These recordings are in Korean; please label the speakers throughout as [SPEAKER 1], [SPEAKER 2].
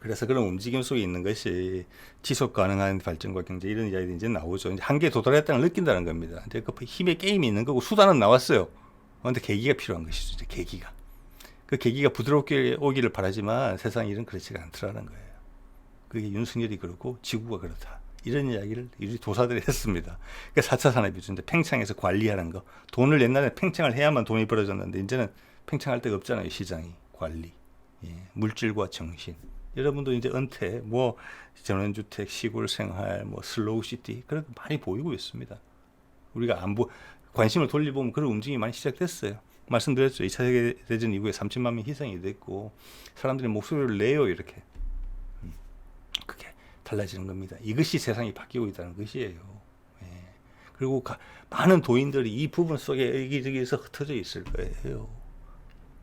[SPEAKER 1] 그래서 그런 움직임 속에 있는 것이 지속 가능한 발전과 경제 이런 이야기들이 이제 나오죠. 이제 한계에 도달했다는 걸 느낀다는 겁니다. 이제 그 힘의 게임이 있는 거고 수단은 나왔어요. 그런데 계기가 필요한 것이죠. 이제 계기가. 그 계기가 부드럽게 오기를 바라지만 세상 일은 그렇지가 않더라는 거예요. 그게 윤석열이 그렇고 지구가 그렇다. 이런 이야기를 우리 도사들이 했습니다. 그러니까 4차 산업이죠. 이제 팽창해서 관리하는 거. 돈을 옛날에 팽창을 해야만 돈이 벌어졌는데 이제는 팽창할 데가 없잖아요. 시장이. 관리. 예. 물질과 정신. 여러분도 이제 은퇴, 뭐 전원주택, 시골 생활, 뭐 슬로우 시티 그런 거 많이 보이고 있습니다. 우리가 안 보, 관심을 돌려보면 그런 움직임이 많이 시작됐어요. 말씀드렸죠. 2차 세계 대전 이후에 3천만 명 희생이 됐고 사람들이 목소리를 내요 이렇게. 음, 그게 달라지는 겁니다. 이것이 세상이 바뀌고 있다는 것이에요. 예. 그리고 가, 많은 도인들이 이 부분 속에 여기저기서 흩어져 있을 거예요.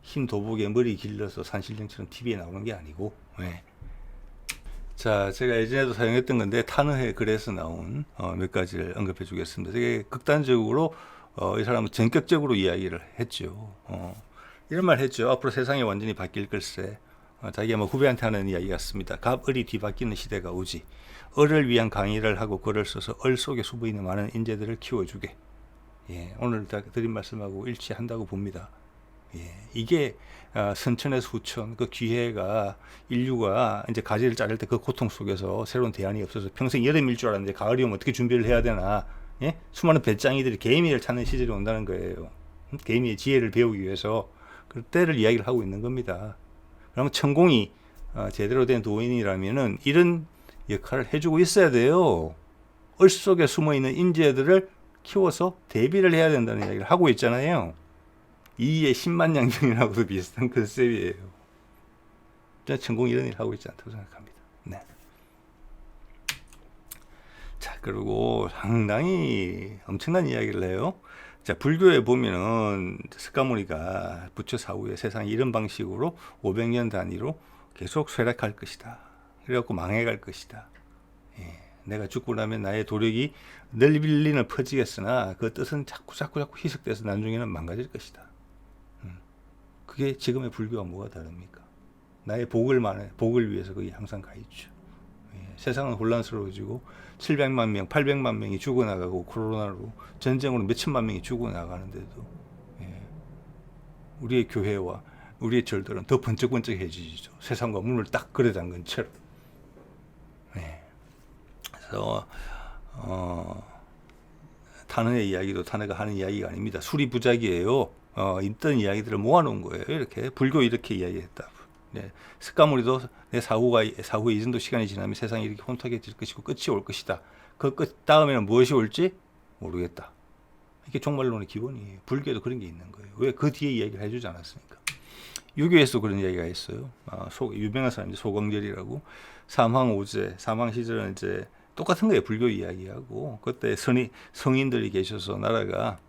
[SPEAKER 1] 흰 도복에 머리 길러서 산신령처럼 TV에 나오는 게 아니고. 예. 자, 제가 예전에도 사용했던 건데 탄핵에 글에서 나온 어, 몇 가지를 언급해 주겠습니다. 되게 극단적으로 어, 이 사람은 전격적으로 이야기를 했죠. 어, 이런 말 했죠. 앞으로 세상이 완전히 바뀔 걸세. 어, 자기가 뭐 후배한테 하는 이야기 같습니다. 갑을이 뒤바뀌는 시대가 오지. 을을 위한 강의를 하고 글을 써서 을 속에 숨어 있는 많은 인재들을 키워주게. 예, 오늘 다 드린 말씀하고 일치한다고 봅니다. 예, 이게 아, 선천에서 후천 그 기회가 인류가 이제 가지를 자를 때 그 고통 속에서 새로운 대안이 없어서 평생 여름일 줄 알았는데 가을이 오면 어떻게 준비를 해야 되나 예? 수많은 배짱이들이 개미를 찾는 시절이 온다는 거예요. 음? 개미의 지혜를 배우기 위해서 그 때를 이야기를 하고 있는 겁니다. 그러면 천공이 어, 제대로 된 도인이라면은 이런 역할을 해주고 있어야 돼요. 을 속에 숨어 있는 인재들을 키워서 대비를 해야 된다는 이야기를 하고 있잖아요. 이의 10만 양경이라고도 비슷한 컨셉이에요. 저는 천공이 이런 일을 하고 있지 않다고 생각합니다. 네. 자, 그리고 상당히 엄청난 이야기를 해요. 자, 불교에 보면은 스카모니가 부처 사후에 세상이 이런 방식으로 500년 단위로 계속 쇠락할 것이다. 그래갖고 망해갈 것이다. 예, 내가 죽고 나면 나의 도력이 널리는 퍼지겠으나 그 뜻은 자꾸 자꾸 자꾸 희석돼서 나중에는 망가질 것이다. 음, 그게 지금의 불교와 뭐가 다릅니까? 나의 복을 만해 복을 위해서 그게 항상 가 있죠. 예, 세상은 혼란스러워지고 700만 명, 800만 명이 죽어나가고 코로나로 전쟁으로 몇천만 명이 죽어나가는데도 예, 우리의 교회와 우리의 절들은 더 번쩍번쩍해지죠. 세상과 문을 딱 잠근 채로. 예. 그래서 어, 탄핵의 이야기도 탄핵가 하는 이야기가 아닙니다. 술이 부작이에요. 어, 있던 이야기들을 모아놓은 거예요. 이렇게 불교 이렇게 이야기했다. 네. 스카모리도 내 사후가 사후에 이 정도 시간이 지나면 세상이 이렇게 혼탁해질 것이고 끝이 올 것이다. 그 끝 다음에는 무엇이 올지 모르겠다. 이게 종말론의 기본이에요. 불교에도 그런 게 있는 거예요. 왜 그 뒤에 이야기를 해주지 않았습니까? 유교에서 그런 이야기가 있어요. 아, 소, 유명한 사람이 소광절이라고 삼황오제 삼황 시절은 이제 똑같은 거예요. 불교 이야기하고 그때 선이 성인들이 계셔서 나라가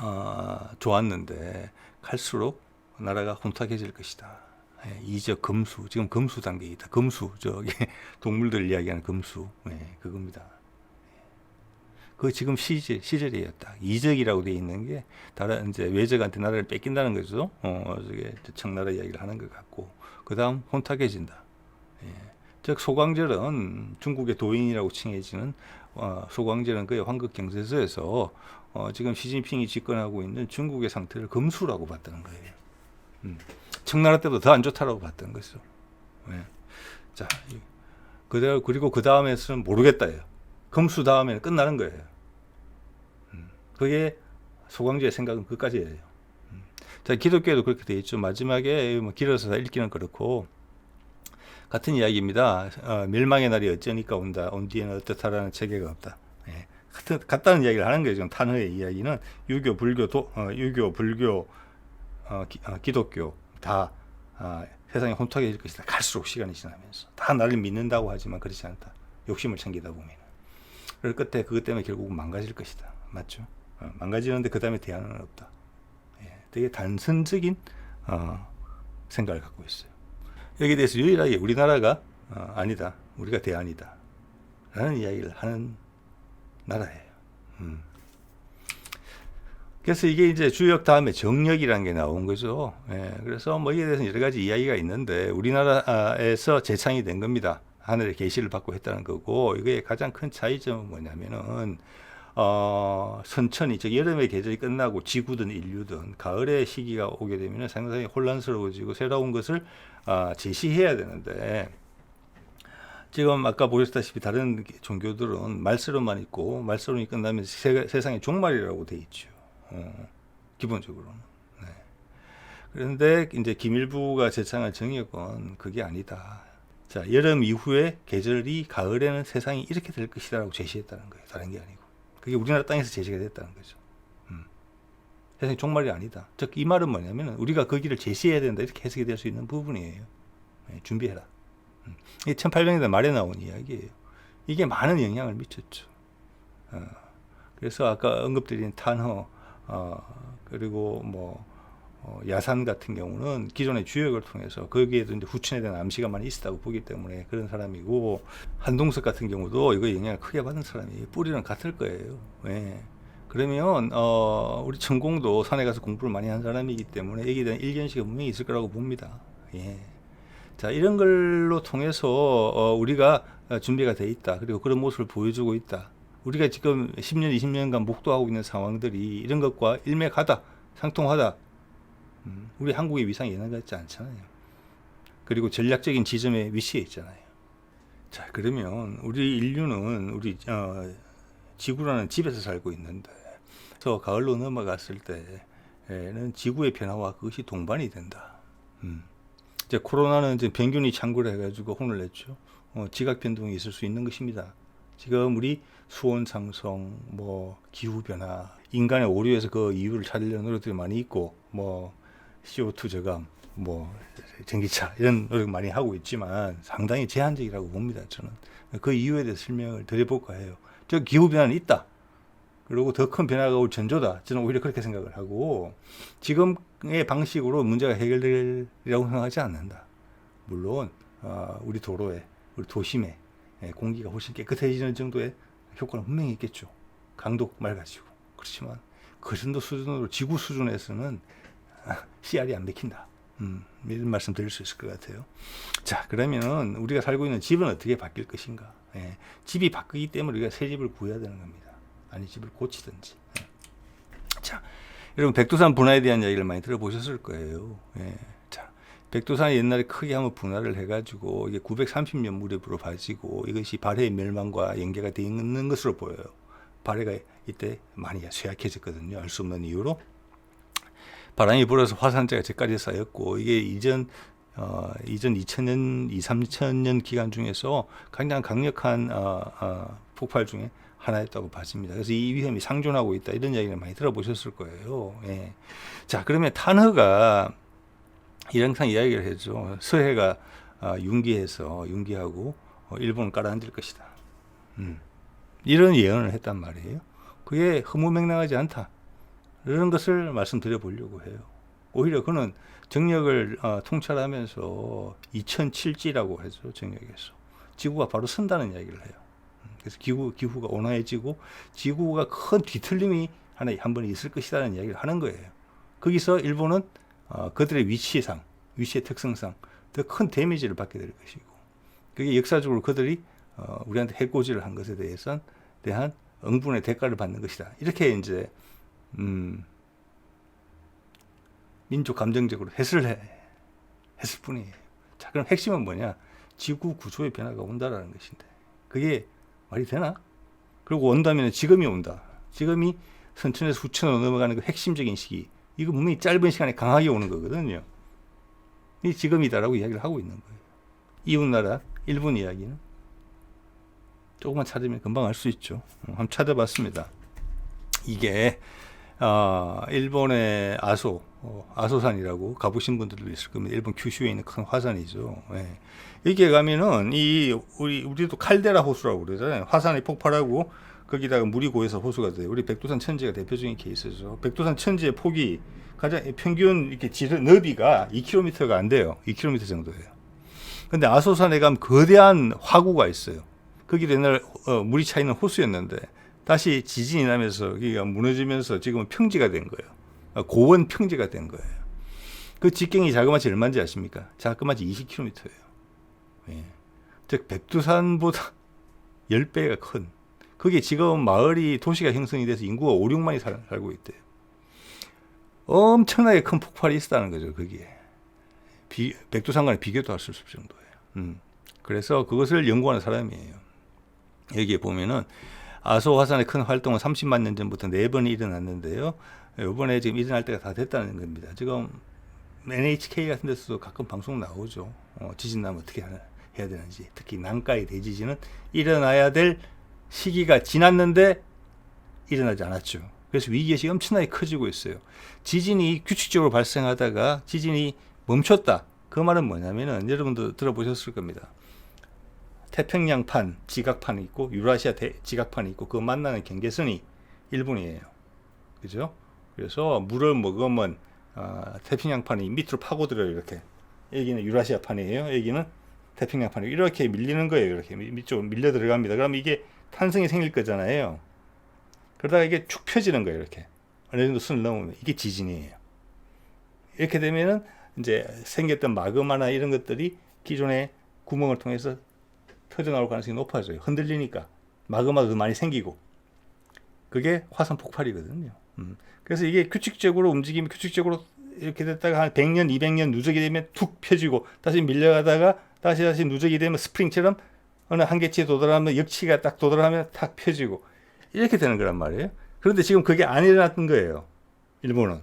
[SPEAKER 1] 어, 좋았는데 갈수록 나라가 혼탁해질 것이다. 예, 이적 금수 지금 금수 단계에 있다. 금수 저기 동물들 이야기하는 금수 예, 그겁니다. 그 지금 시절 시절이에요. 딱 이적이라고 돼 있는 게 다른 이제 외적한테 나라를 뺏긴다는 거죠. 어 저게 청나라 이야기를 하는 것 같고 그 다음 혼탁해진다. 예. 즉 소광절은 중국의 도인이라고 칭해지는 어, 소광절은 그의 황극 경세서에서 어, 지금 시진핑이 집권하고 있는 중국의 상태를 금수라고 봤다는 거예요. 음. 청나라 때보다 더 안 좋다라고 봤던 것이죠. 예. 자, 그대로 그리고 그 다음에서는 모르겠다예요. 금수 다음에는 끝나는 거예요. 음. 그게 소광주의 생각은 끝까지예요. 음. 자, 기독교에도 그렇게 돼 있죠. 마지막에 뭐 길어서 읽기는 그렇고 같은 이야기입니다. 어, 멸망의 날이 어쩌니까 온다. 온 뒤에는 어떻다라는 체계가 없다. 예. 같은 같다는 이야기를 하는 거예요. 지금 탄핵의 이야기는 유교, 불교, 도, 어, 유교, 불교, 어, 기, 어, 기독교 다 어, 세상이 혼탁해질 것이다. 갈수록 시간이 지나면서 다 나를 믿는다고 하지만 그렇지 않다. 욕심을 챙기다 보면. 그럴 끝에 그것 때문에 결국은 망가질 것이다. 맞죠? 어, 망가지는데 그 다음에 대안은 없다. 예, 되게 단선적인 어, 생각을 갖고 있어요. 여기에 대해서 유일하게 우리나라가 어, 아니다. 우리가 대안이다. 라는 이야기를 하는 나라예요. 음. 그래서 이게 이제 주역 다음에 정력이라는 게 나온 거죠. 예, 그래서 뭐 이에 대해서 여러 가지 이야기가 있는데 우리나라에서 재창이 된 겁니다. 하늘의 계시를 받고 했다는 거고 이게 가장 큰 차이점은 뭐냐면은 어, 천천히 즉 여름의 계절이 끝나고 지구든 인류든 가을의 시기가 오게 되면 상당히 혼란스러워지고 새로운 것을 아, 제시해야 되는데 지금 아까 보셨다시피 다른 종교들은 말세로만 있고 말세론이 끝나면 세, 세상의 종말이라고 돼 있죠. 어, 기본적으로는. 네. 그런데 이제 김일부가 제창한 정역은 그게 아니다. 자, 여름 이후에 계절이 가을에는 세상이 이렇게 될 것이다라고 제시했다는 거예요. 다른 게 아니고. 그게 우리나라 땅에서 제시가 됐다는 거죠. 음. 세상이 종말이 아니다. 즉, 이 말은 뭐냐면 우리가 그 길을 제시해야 된다. 이렇게 해석이 될 수 있는 부분이에요. 네, 준비해라. 음. 이게 1800년대 말에 나온 이야기예요. 이게 많은 영향을 미쳤죠. 어. 그래서 아까 언급드린 탄허, 어, 그리고 뭐, 어, 야산 같은 경우는 기존의 주역을 통해서 거기에도 이제 후천에 대한 암시가 많이 있었다고 보기 때문에 그런 사람이고 한동석 같은 경우도 이거 영향을 크게 받은 사람이 뿌리는 같을 거예요. 예. 그러면 어, 우리 천공도 산에 가서 공부를 많이 한 사람이기 때문에 여기에 대한 일견식이 분명히 있을 거라고 봅니다. 예. 자 이런 걸로 통해서 어, 우리가 준비가 돼 있다. 그리고 그런 모습을 보여주고 있다. 우리가 지금 10년, 20년간 목도하고 있는 상황들이 이런 것과 일맥하다, 상통하다. 음, 우리 한국의 위상이 예전 같지 않잖아요. 그리고 전략적인 지점에 위치해 있잖아요. 자, 그러면 우리 인류는 우리 어, 지구라는 집에서 살고 있는데, 그래서 가을로 넘어갔을 때에는 지구의 변화와 그것이 동반이 된다. 음. 이제 코로나는 이제 병균이 창구를 해가지고 혼을 냈죠. 어, 지각 변동이 있을 수 있는 것입니다. 지금 우리 수온 상승, 뭐 기후 변화, 인간의 오류에서 그 이유를 찾으려는 노력들이 많이 있고, 뭐 CO2 저감, 뭐 전기차 이런 노력 많이 하고 있지만 상당히 제한적이라고 봅니다. 저는 그 이유에 대해 설명을 드려볼까 해요. 저 기후 변화는 있다. 그리고 더 큰 변화가 올 전조다. 저는 오히려 그렇게 생각을 하고 지금의 방식으로 문제가 해결되리라고 생각하지 않는다. 물론 어, 우리 도로에 우리 도심에 예, 공기가 훨씬 깨끗해지는 정도의 효과는 분명히 있겠죠. 강도 맑아지고 그렇지만 그 정도 수준으로 지구 수준에서는 씨알이 안 맥힌다. 음, 이런 말씀 드릴 수 있을 것 같아요. 자, 그러면 우리가 살고 있는 집은 어떻게 바뀔 것인가? 예, 집이 바뀌기 때문에 우리가 새 집을 구해야 되는 겁니다. 아니 집을 고치든지. 예. 자, 여러분 백두산 분화에 대한 이야기를 많이 들어보셨을 거예요. 예. 자, 백두산이 옛날에 크게 한번 분화를 해가지고 이게 930년 무렵으로 빠지고 이것이 발해의 멸망과 연계가 되어 있는 것으로 보여요. 발해가 이때 많이 쇠약해졌거든요. 알 수 없는 이유로. 바람이 불어서 화산재가 저까지 쌓였고 이게 이전 어, 이전 2000년, 2, 3000년 기간 중에서 굉장히 강력한 어, 어, 폭발 중에 하나였다고 봐집니다. 그래서 이 위험이 상존하고 있다 이런 이야기를 많이 들어보셨을 거예요. 예. 자 그러면 탄허가 이항상 이야기를 했죠. 서해가 어, 융기해서 융기하고 어, 일본을 깔아앉을 것이다. 음. 이런 예언을 했단 말이에요. 그게 허무맹랑하지 않다. 이런 것을 말씀드려 보려고 해요. 오히려 그는 정력을 어, 통찰하면서 2007지라고 해서 정력에서 지구가 바로 선다는 이야기를 해요. 음, 그래서 기후 기후가 온화해지고 지구가 큰 뒤틀림이 하나 한 번 있을 것이라는 이야기를 하는 거예요. 거기서 일본은 어, 그들의 위치상, 위치의 특성상 더 큰 데미지를 받게 될 것이고, 그게 역사적으로 그들이 어, 우리한테 해코지를 한 것에 대해서 대한 응분의 대가를 받는 것이다. 이렇게 이제 음, 민족 감정적으로 해설을 해, 했을 뿐이에요. 자, 그럼 핵심은 뭐냐? 지구 구조의 변화가 온다라는 것인데, 그게 말이 되나? 그리고 온다면 지금이 온다. 지금이 선천에서 후천으로 넘어가는 그 핵심적인 시기. 이거 분명히 짧은 시간에 강하게 오는 거거든요. 이 지금이다라고 이야기를 하고 있는 거예요. 이웃나라 일본 이야기는 조금만 찾으면 금방 알 수 있죠. 한번 찾아봤습니다. 이게 어, 일본의 아소, 어, 아소산이라고 가보신 분들도 있을 겁니다. 일본 규슈에 있는 큰 화산이죠. 예. 여기에 가면은 이 우리 우리도 칼데라 호수라고 그러잖아요. 화산이 폭발하고 거기다가 물이 고여서 호수가 돼요. 우리 백두산 천지가 대표적인 케이스죠. 백두산 천지의 폭이 가장 평균 이렇게 지름 너비가 2km가 안 돼요. 2km 정도예요. 근데 아소산에 가면 거대한 화구가 있어요. 거기 옛날 어, 물이 차 있는 호수였는데 다시 지진이 나면서 여기가 무너지면서 지금은 평지가 된 거예요. 아, 고원 평지가 된 거예요. 그 직경이 자그마치 얼마인지 아십니까? 자그마치 20km예요. 예. 즉 백두산보다 10배가 큰 그게 지금 마을이 도시가 형성이 돼서 인구가 5, 6만이 살, 살고 있대요. 엄청나게 큰 폭발이 있다는 거죠, 거기에. 비, 백두산과는 비교도 할 수 없을 정도예요. 음. 그래서 그것을 연구하는 사람이에요. 여기에 보면은 아소 화산의 큰 활동은 30만 년 전부터 네 번이 일어났는데요. 이번에 지금 일어날 때가 다 됐다는 겁니다. 지금 NHK 같은 데서도 가끔 방송 나오죠. 어, 지진 나면 어떻게 하나, 해야 되는지. 특히 난카의 대지진은 일어나야 될 시기가 지났는데 일어나지 않았죠. 그래서 위기의식이 엄청나게 커지고 있어요. 지진이 규칙적으로 발생하다가 지진이 멈췄다. 그 말은 뭐냐면은 여러분도 들어보셨을 겁니다. 태평양판 지각판이 있고 유라시아 대, 지각판이 있고 그 만나는 경계선이 일본이에요. 그죠? 그래서 물을 먹으면 어, 태평양판이 밑으로 파고들어요. 이렇게 여기는 유라시아판이에요. 여기는 태평양판이 이렇게 밀리는 거예요. 이렇게 밑쪽으로 밀려 들어갑니다. 그럼 이게 탄성이 생길 거잖아요. 그러다가 이게 축 펴지는 거예요. 이렇게 어느 정도 선을 넘으면 이게 지진이에요. 이렇게 되면은 이제 생겼던 마그마나 이런 것들이 기존의 구멍을 통해서 터져 나올 가능성이 높아져요. 흔들리니까 마그마도 더 많이 생기고 그게 화산 폭발이거든요. 음. 그래서 이게 규칙적으로 움직이면 규칙적으로 이렇게 됐다가 한 100년, 200년 누적이 되면 툭 펴지고 다시 밀려가다가 다시 다시 누적이 되면 스프링처럼 어느 한계치에 도달하면 역치가 딱 도달하면 탁 펴지고 이렇게 되는 거란 말이에요. 그런데 지금 그게 안 일어났던 거예요. 일본은.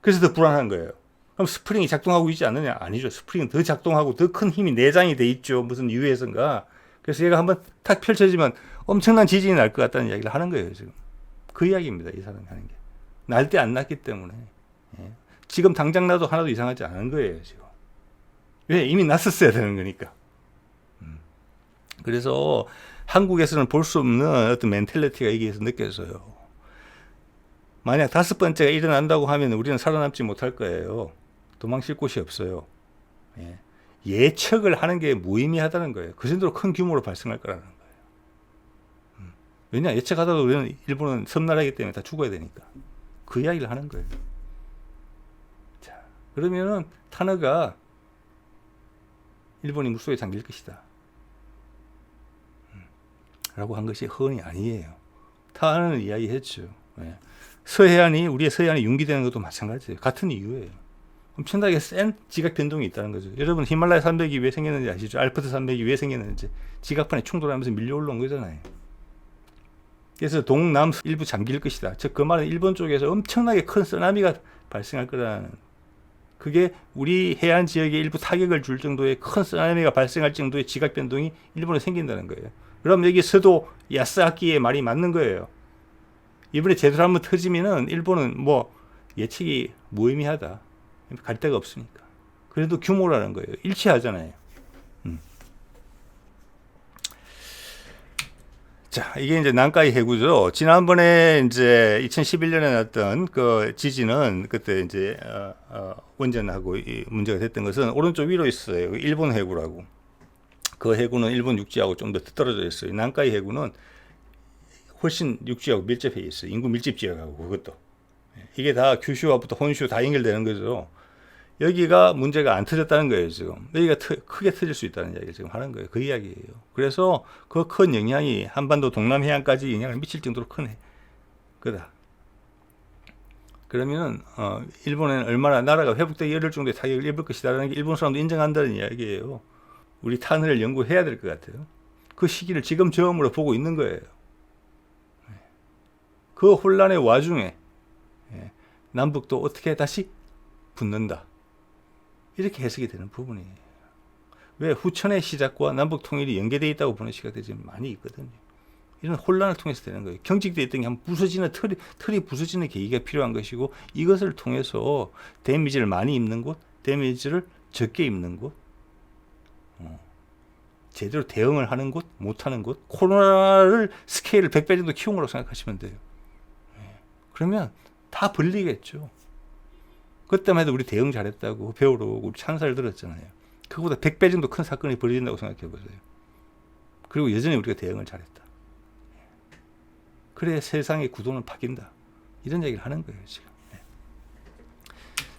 [SPEAKER 1] 그래서 더 불안한 거예요. 그럼 스프링이 작동하고 있지 않느냐? 아니죠. 스프링은 더 작동하고 더 큰 힘이 내장이 돼 있죠. 무슨 이유에선가. 그래서 얘가 한번 탁 펼쳐지면 엄청난 지진이 날 것 같다는 이야기를 하는 거예요. 지금. 그 이야기입니다. 이 사람이 하는 게. 날 때 안 났기 때문에. 예. 지금 당장 나도 하나도 이상하지 않은 거예요. 지금. 왜? 이미 났었어야 되는 거니까. 음. 그래서 한국에서는 볼 수 없는 어떤 멘탈리티가 여기에서 느껴져요. 만약 다섯 번째가 일어난다고 하면 우리는 살아남지 못할 거예요. 도망칠 곳이 없어요. 예. 예측을 하는 게 무의미하다는 거예요. 그 정도로 큰 규모로 발생할 거라는 거예요. 음. 왜냐 예측하다가 우리는 일본은 섬나라이기 때문에 다 죽어야 되니까 그 이야기를 하는 거예요. 자 그러면은 타너가 일본이 물속에 잠길 것이다. 음. 라고 한 것이 허언이 아니에요. 타너는 이야기했죠. 예. 서해안이 우리의 서해안이 융기되는 것도 마찬가지예요. 같은 이유예요. 엄청나게 센 지각 변동이 있다는 거죠. 여러분 히말라야 산맥이 왜 생겼는지 아시죠? 알프스 산맥이 왜 생겼는지 지각판에 충돌하면서 밀려 올라온 거잖아요. 그래서 동남 일부 잠길 것이다. 즉 그 말은 일본 쪽에서 엄청나게 큰 쓰나미가 발생할 거라는 그게 우리 해안 지역에 일부 타격을 줄 정도의 큰 쓰나미가 발생할 정도의 지각 변동이 일본에 생긴다는 거예요. 그럼 여기 서도 야스아키의 말이 맞는 거예요. 이번에 제대로 한번 터지면은 일본은 뭐 예측이 무의미하다. 갈 데가 없으니까. 그래도 규모라는 거예요. 일치하잖아요. 음. 자, 이게 이제 난카이 해구죠. 지난번에 이제 2011년에 났던 그 지진은 그때 이제 어, 어, 원전하고 문제가 됐던 것은 오른쪽 위로 있어요. 일본 해구라고. 그 해구는 일본 육지하고 좀 더 떨어져 있어요. 난카이 해구는 훨씬 육지하고 밀접해 있어요. 인구 밀집 지역하고 그것도. 이게 다 규슈와부터 혼슈 다 연결되는 거죠. 여기가 문제가 안 터졌다는 거예요, 지금. 여기가 터, 크게 터질 수 있다는 이야기를 지금 하는 거예요. 그 이야기예요. 그래서 그 큰 영향이 한반도 동남 해안까지 영향을 미칠 정도로 큰 거다. 그러면은 어, 일본은 얼마나 나라가 회복되기 어려울 정도의 타격을 입을 것이다라는 게 일본 사람도 인정한다는 이야기예요. 우리 탄을 연구해야 될 것 같아요. 그 시기를 지금 처음으로 보고 있는 거예요. 그 혼란의 와중에 예, 남북도 어떻게 다시 붙는다. 이렇게 해석이 되는 부분이에요. 왜 후천의 시작과 남북 통일이 연계되어 있다고 보는 시각들이 지금 많이 있거든요. 이런 혼란을 통해서 되는 거예요. 경직되어 있던 게 한 부서지는 틀이, 틀이 부서지는 계기가 필요한 것이고 이것을 통해서 데미지를 많이 입는 곳, 데미지를 적게 입는 곳, 어, 제대로 대응을 하는 곳, 못하는 곳, 코로나를 스케일을 100배 정도 키운 거라고 생각하시면 돼요. 그러면 다 벌리겠죠. 그때만 해도 우리 대응 잘했다고 배우러 우리 찬사를 들었잖아요. 그거보다 100배 정도 큰 사건이 벌어진다고 생각해 보세요. 그리고 여전히 우리가 대응을 잘했다. 그 그래 세상의 구도는 바뀐다. 이런 얘기를 하는 거예요 지금. 네.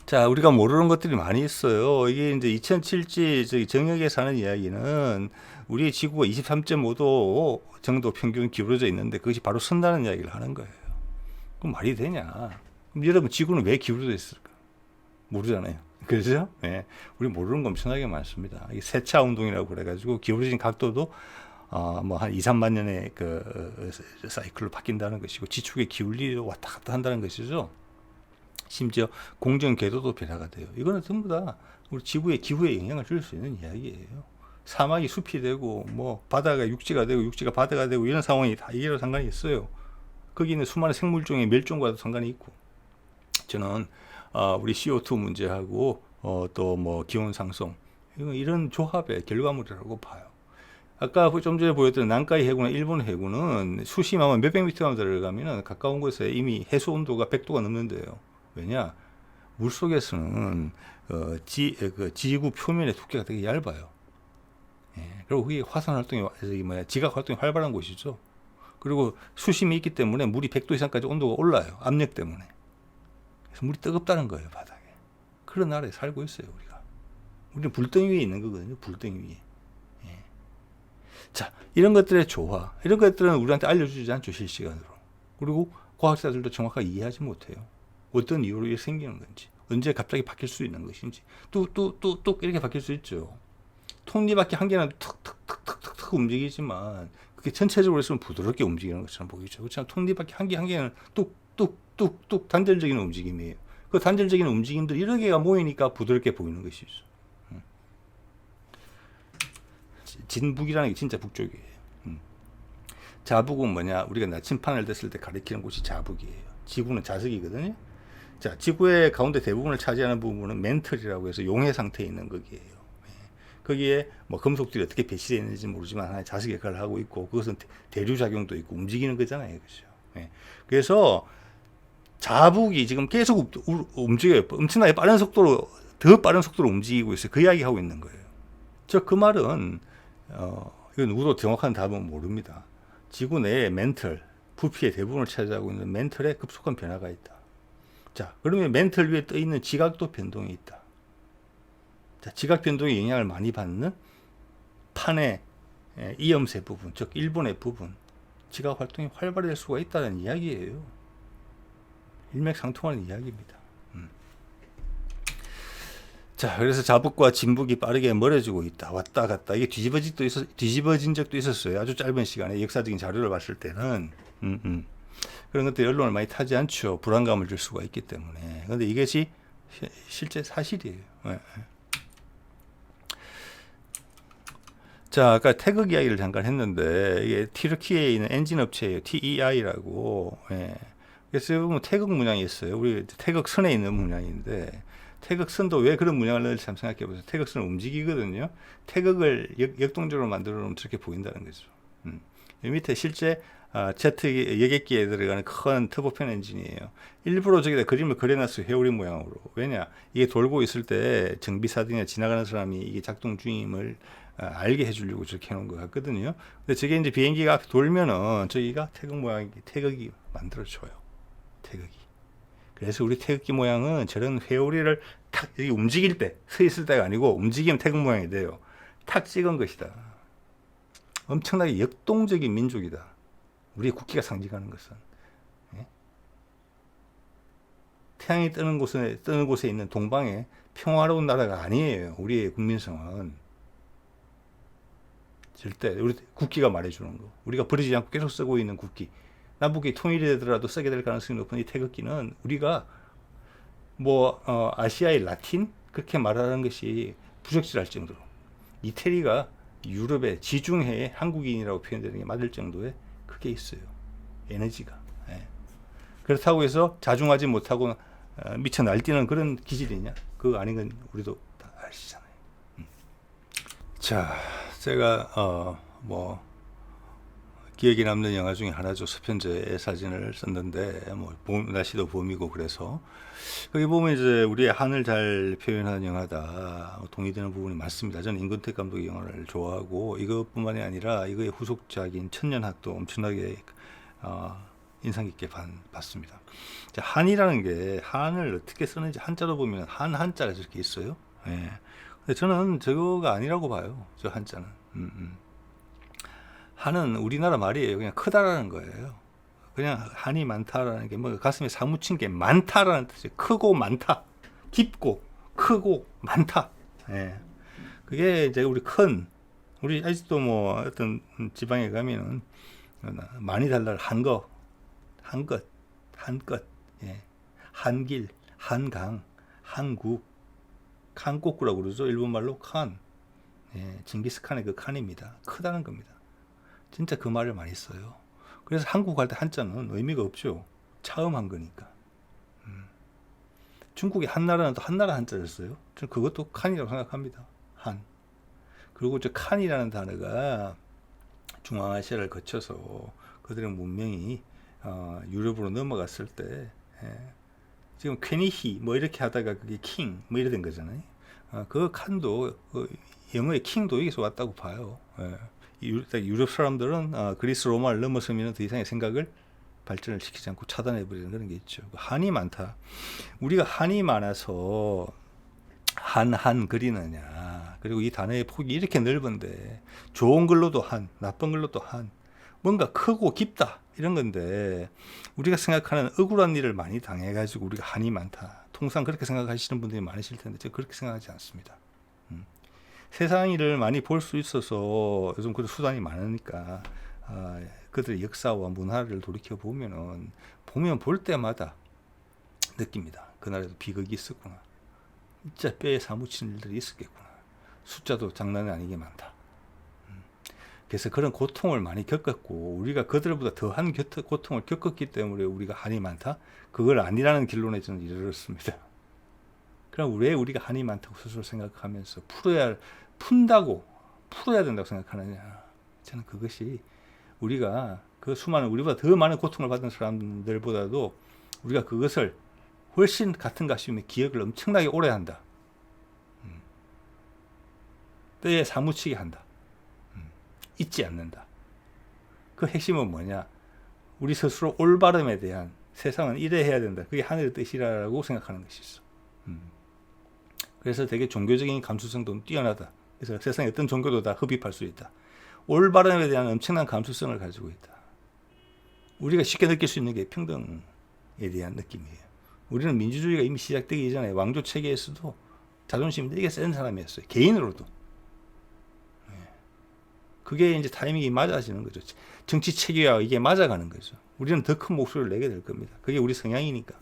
[SPEAKER 1] 자 우리가 모르는 것들이 많이 있어요. 이게 이제 2007지 저기 정역에 사는 이야기는 우리 지구가 23.5도 정도 평균 기울어져 있는데 그것이 바로 선다는 이야기를 하는 거예요. 그럼 말이 되냐? 그럼 여러분 지구는 왜 기울어져 있을까? 모르잖아요. 그렇죠? 네. 우리 모르는 거 엄청나게 많습니다. 이 세차 운동이라고 그래가지고 기울어진 각도도 어, 뭐한 2, 3만 년의 그 어, 사이클로 바뀐다는 것이고 지축의 기울기도 왔다 갔다 한다는 것이죠. 심지어 공정 궤도도 변화가 돼요. 이거는 전부 다 우리 지구의 기후에 영향을 줄 수 있는 이야기예요. 사막이 숲이 되고 뭐 바다가 육지가 되고 육지가 바다가 되고 이런 상황이 다 이게로 상관이 있어요. 거기는 수많은 생물종의 멸종과도 상관이 있고 저는 어, 우리 CO2 문제하고 어, 또 뭐 기온 상승 이런 조합의 결과물이라고 봐요. 아까 좀 전에 보였던 난카이 해구나 일본 해구는 수심하면 몇백 미터만 들어가면 가까운 곳에 이미 해수 온도가 100도가 넘는데요. 왜냐? 물 속에서는 어, 지, 그 지구 표면의 두께가 되게 얇아요. 예, 그리고 그게 화산 활동이 뭐야 지각 활동이 활발한 곳이죠. 그리고 수심이 있기 때문에 물이 100도 이상까지 온도가 올라요. 압력 때문에. 그래서 물이 뜨겁다는 거예요, 바닥에. 그런 나라에 살고 있어요, 우리가. 우리는 불덩이 위에 있는 거거든요, 불덩이 위에. 예. 자, 이런 것들의 조화, 이런 것들은 우리한테 알려주지 않죠, 실시간으로. 그리고 과학자들도 정확하게 이해하지 못해요. 어떤 이유로 이게 생기는 건지, 언제 갑자기 바뀔 수 있는 것인지, 뚝, 뚝, 뚝, 뚝 이렇게 바뀔 수 있죠. 톱니바퀴 한 개는 툭툭툭툭툭 움직이지만, 그게 전체적으로 있으면 부드럽게 움직이는 것처럼 보이죠. 그렇지만 톱니바퀴 한 개 한 개는 뚝 뚝 뚝뚝 단절적인 움직임이에요. 그 단절적인 움직임들 개가 모이니까 부드럽게 보이는 것이죠. 음. 진북이라는 게 진짜 북쪽이에요. 음. 자북은 뭐냐? 우리가 나침판을 댔을 때 가리키는 곳이 자북이에요. 지구는 자석이거든요. 자, 지구의 가운데 대부분을 차지하는 부분은 멘틀이라고 해서 용해 상태에 있는 거기에요. 예. 거기에 뭐 금속들이 어떻게 배치되어 있는지 모르지만 하나의 자석의 역할을 하고 있고 그것은 대류 작용도 있고 움직이는 거잖아요. 그죠? 예. 그래서 자북이 지금 계속 움직여요. 엄청나게 빠른 속도로 더 빠른 속도로 움직이고 있어요. 그 이야기 하고 있는 거예요. 저 그 말은 어 이건 누구도 정확한 답은 모릅니다. 지구 내에 멘틀 부피의 대부분을 차지하고 있는 멘틀에 급속한 변화가 있다. 자, 그러면 멘틀 위에 떠 있는 지각도 변동이 있다. 자, 지각 변동에 영향을 많이 받는 판의 예, 이염새 부분, 즉 일본의 부분, 지각 활동이 활발해질 수가 있다는 이야기예요. 일맥상통하는 이야기입니다. 음. 자, 그래서 자북과 진북이 빠르게 멀어지고 있다. 왔다 갔다. 이게 뒤집어진, 있었, 뒤집어진 적도 있었어요. 아주 짧은 시간에 역사적인 자료를 봤을 때는. 음, 음. 그런 것들이 언론을 많이 타지 않죠. 불안감을 줄 수가 있기 때문에. 그런데 이것이 시, 실제 사실이에요. 네. 자, 아까 태극 이야기를 잠깐 했는데, 이게 티르키에 있는 엔진 업체예요. TEI라고. 예. 그래서 보면 태극 문양이 있어요. 우리 태극 선에 있는 문양인데, 태극 선도 왜 그런 문양을 넣을지 참 생각해 보세요. 태극 선은 움직이거든요. 태극을 역, 동적으로 만들어 놓으면 저렇게 보인다는 거죠. 음. 이 밑에 실제 아, 제트 여객기에 들어가는 큰 터보팬 엔진이에요. 일부러 저기다 그림을 그려놨어요. 회오리 모양으로. 왜냐? 이게 돌고 있을 때 정비사들이나 지나가는 사람이 이게 작동 중임을 아, 알게 해주려고 저렇게 해놓은 것 같거든요. 근데 저게 이제 비행기가 돌면은 저기가 태극 모양이 태극이 만들어져요. 태극이. 그래서 우리 태극기 모양은 저런 회오리를 탁 움직일 때 서 있을 때가 아니고 움직이면 태극 모양이 돼요. 탁 찍은 것이다. 엄청나게 역동적인 민족이다. 우리의 국기가 상징하는 것은 예? 태양이 뜨는 곳에 뜨는 곳에 있는 동방의 평화로운 나라가 아니에요. 우리의 국민성은 절대 우리 국기가 말해주는 거. 우리가 버리지 않고 계속 쓰고 있는 국기. 남북이 통일이 되더라도 쓰게 될 가능성이 높은 이 태극기는 우리가 뭐 어, 아시아의 라틴 그렇게 말하는 것이 부적절할 정도로 이태리가 유럽의 지중해의 한국인이라고 표현되는 게 맞을 정도의 크게 있어요. 에너지가. 예. 그렇다고 해서 자중하지 못하고 어, 미쳐 날뛰는 그런 기질이냐? 그거 아닌 건 우리도 다 아시잖아요. 음. 자, 제가 어 뭐 기억에 남는 영화 중에 하나죠. 서편제의 사진을 썼는데 뭐 봄, 날씨도 봄이고 그래서 거기 보면 이제 우리의 한을 잘 표현하는 영화다 동의되는 부분이 많습니다. 저는 임근택 감독의 영화를 좋아하고 이것뿐만이 아니라 이거의 후속작인 천년학도 엄청나게 어, 인상 깊게 반- 봤습니다. 자, 한이라는 게 한을 어떻게 쓰는지 한자로 보면 한 한자가 저렇게 있어요. 예. 근데 저는 저거가 아니라고 봐요. 저 한자는. 음, 음. 한은 우리나라 말이에요. 그냥 크다라는 거예요. 그냥 한이 많다라는 게 뭐 가슴에 사무친 게 많다라는 뜻이에요. 크고 많다. 깊고 크고 많다. 예. 그게 이제 우리 큰 우리 아직도 뭐 어떤 지방에 가면은 많이 달라 한 거, 한 것, 한 것, 예. 한길, 한강, 한국, 칸꼬꾸라고 그러죠. 일본 말로 칸. 예, 징기스칸의 그 칸입니다. 크다는 겁니다. 진짜 그 말을 많이 써요. 그래서 한국 할 때 한자는 의미가 없죠. 처음 한 거니까. 음. 중국의 한나라는 또 한나라 한자를 써요. 저는 그것도 칸이라고 생각합니다. 한. 그리고 저 칸이라는 단어가 중앙아시아를 거쳐서 그들의 문명이 어, 유럽으로 넘어갔을 때 예, 지금 퀘니히 뭐 이렇게 하다가 그게 킹 뭐 이래 된 거잖아요. 어, 그 칸도 그 영어의 킹도 여기서 왔다고 봐요. 예. 유- 유럽 사람들은 어, 그리스 로마를 넘어서면 더 이상의 생각을 발전을 시키지 않고 차단해 버리는 그런 게 있죠. 한이 많다. 우리가 한이 많아서 한 한 그리느냐. 그리고 이 단어의 폭이 이렇게 넓은데 좋은 걸로도 한, 나쁜 걸로도 한, 뭔가 크고 깊다 이런 건데 우리가 생각하는 억울한 일을 많이 당해가지고 우리가 한이 많다. 통상 그렇게 생각하시는 분들이 많으실 텐데 제가 그렇게 생각하지 않습니다. 음. 세상 일을 많이 볼 수 있어서 요즘 그런 수단이 많으니까 아, 그들의 역사와 문화를 돌이켜 보면은 보면 볼 때마다 느낍니다. 그날에도 비극이 있었구나. 진짜 뼈에 사무치는 일들이 있었겠구나. 숫자도 장난이 아니게 많다. 음. 그래서 그런 고통을 많이 겪었고 우리가 그들보다 더한 겨- 고통을 겪었기 때문에 우리가 한이 많다. 그걸 아니라는 결론에 저는 이르렀습니다. 그럼 왜 우리가 한이 많다고 스스로 생각하면서 풀어야 할- 푼다고 풀어야 된다고 생각하느냐? 저는 그것이 우리가 그 수많은 우리보다 더 많은 고통을 받은 사람들보다도 우리가 그것을 훨씬 같은 가시면 기억을 엄청나게 오래 한다. 음. 때에 사무치게 한다. 음. 잊지 않는다. 그 핵심은 뭐냐? 우리 스스로 올바름에 대한 세상은 이래 해야 된다. 그게 하늘의 뜻이라고 생각하는 것이 있어. 음. 그래서 되게 종교적인 감수성도 뛰어나다. 그래서 세상의 어떤 종교도 다 흡입할 수 있다. 올바름에 대한 엄청난 감수성을 가지고 있다. 우리가 쉽게 느낄 수 있는 게 평등에 대한 느낌이에요. 우리는 민주주의가 이미 시작되기 전에 왕조 체계에서도 자존심이 되게 센 사람이었어요. 개인으로도. 예. 그게 이제 타이밍이 맞아지는 거죠. 정치 체계와 이게 맞아가는 거죠. 우리는 더 큰 목소리를 내게 될 겁니다. 그게 우리 성향이니까.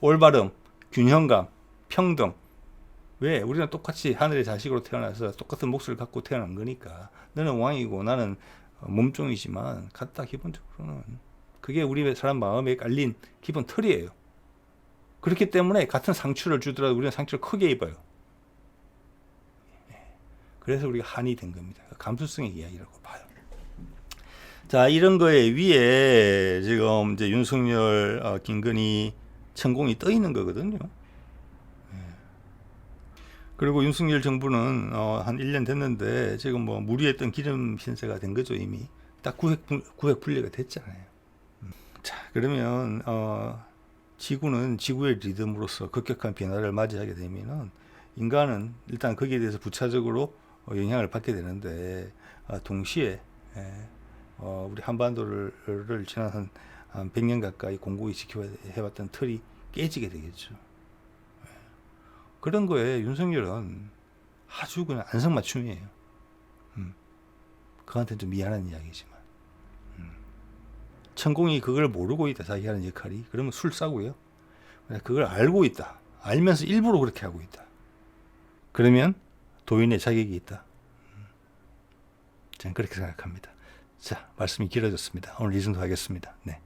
[SPEAKER 1] 올바름, 균형감, 평등. 왜? 우리는 똑같이 하늘의 자식으로 태어나서 똑같은 몫을 갖고 태어난 거니까. 너는 왕이고 나는 몸종이지만 같다 기본적으로는. 그게 우리 사람 마음에 깔린 기본 틀이에요. 그렇기 때문에 같은 상처를 주더라도 우리는 상처를 크게 입어요. 예. 그래서 우리가 한이 된 겁니다. 감수성의 이야기라고 봐요. 자, 이런 거에 위에 지금 이제 윤석열, 어, 김건희 천공이 떠 있는 거거든요. 예. 그리고 윤석열 정부는 어, 한 1년 됐는데 지금 뭐 무리했던 기름 신세가 된 거죠, 이미. 딱 구획, 분- 구획 분리가 됐잖아요. 음. 자, 그러면 어, 지구는 지구의 리듬으로서 급격한 변화를 맞이하게 되면은 인간은 일단 거기에 대해서 부차적으로 어, 영향을 받게 되는데 어, 동시에 예, 어, 우리 한반도를 를 지난 한, 한 100년 가까이 공고히 지켜해왔던 틀이 깨지게 되겠죠. 예. 그런 거에 윤석열은 아주 그냥 안성맞춤이에요. 음. 그한테는 좀 미안한 이야기지만. 천공이 그걸 모르고 있다 자기 하는 역할이 그러면 술 싸고요 그걸 알고 있다 알면서 일부러 그렇게 하고 있다 그러면 도인의 자격이 있다 음. 저는 그렇게 생각합니다 자 말씀이 길어졌습니다 오늘 이 정도 하겠습니다 네.